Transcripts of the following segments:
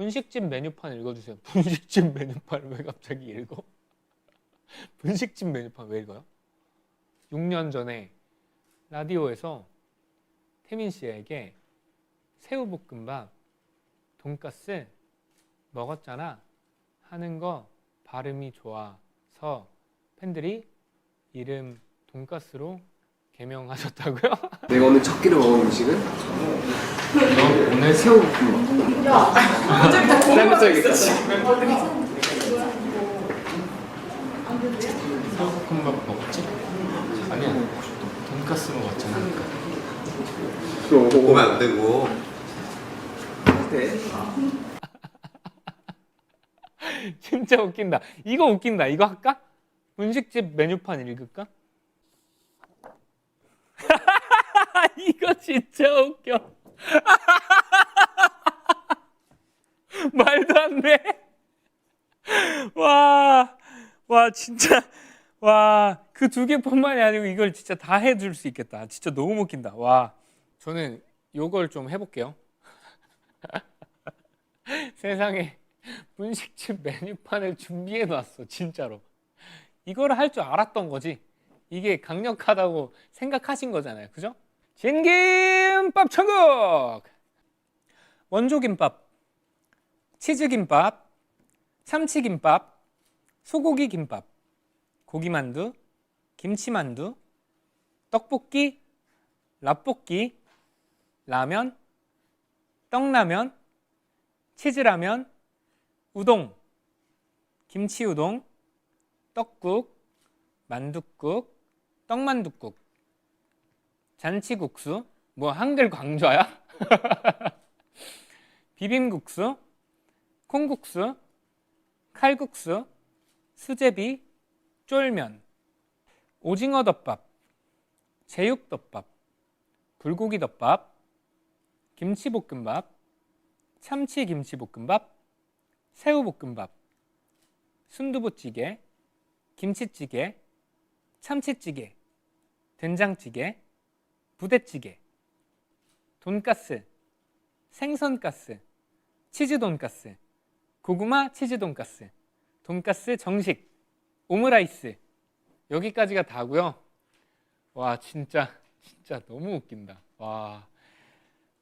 분식집 메뉴판 읽어주세요. 분식집 메뉴판 왜 갑자기 읽어? 분식집 메뉴판 왜 읽어요? 6년 전에 라디오에서 태민 씨에게 새우볶음밥, 돈가스 먹었잖아 하는 거 발음이 좋아서 팬들이 이름 돈가스로 개명하셨다고요? 내가 오늘 첫 끼를 먹은 음식은 오늘 새우볶음밥. 쌀부터 새우볶음밥 먹었지? 아니야 돈가스 먹었잖아 어, 보면 안 되고 네. 진짜 웃긴다 이거 웃긴다 이거 할까? 분식집 메뉴판 읽을까? 이거 진짜 웃겨 말도 안 돼. 와, 와 진짜 와 그 두 개뿐만이 아니고 이걸 진짜 다 해줄 수 있겠다. 진짜 너무 웃긴다. 와 저는 요걸 좀 해볼게요. 세상에 분식집 메뉴판을 준비해 놨어 진짜로. 이거를 할줄 알았던 거지. 이게 강력하다고 생각하신 거잖아요. 그죠? 진 김밥 천국. 원조김밥 치즈김밥 참치김밥 소고기 김밥 고기만두 김치만두 떡볶이 라볶이 라면 떡라면 치즈라면 우동 김치우동 떡국 만둣국 떡만둣국 잔치국수 뭐 한글 강좌야? 비빔국수 콩국수 칼국수 수제비 쫄면 오징어 덮밥 제육덮밥 불고기 덮밥 김치볶음밥 참치 김치볶음밥 새우볶음밥 순두부찌개 김치찌개 참치찌개 된장찌개 부대찌개 돈가스 생선가스 치즈 돈가스 고구마 치즈 돈가스 돈가스 정식 오므라이스 여기까지가 다고요. 와 진짜 진짜 너무 웃긴다. 와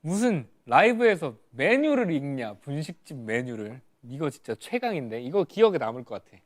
무슨 라이브에서 메뉴를 읽냐 분식집 메뉴를 이거 진짜 최강인데 이거 기억에 남을 것 같아.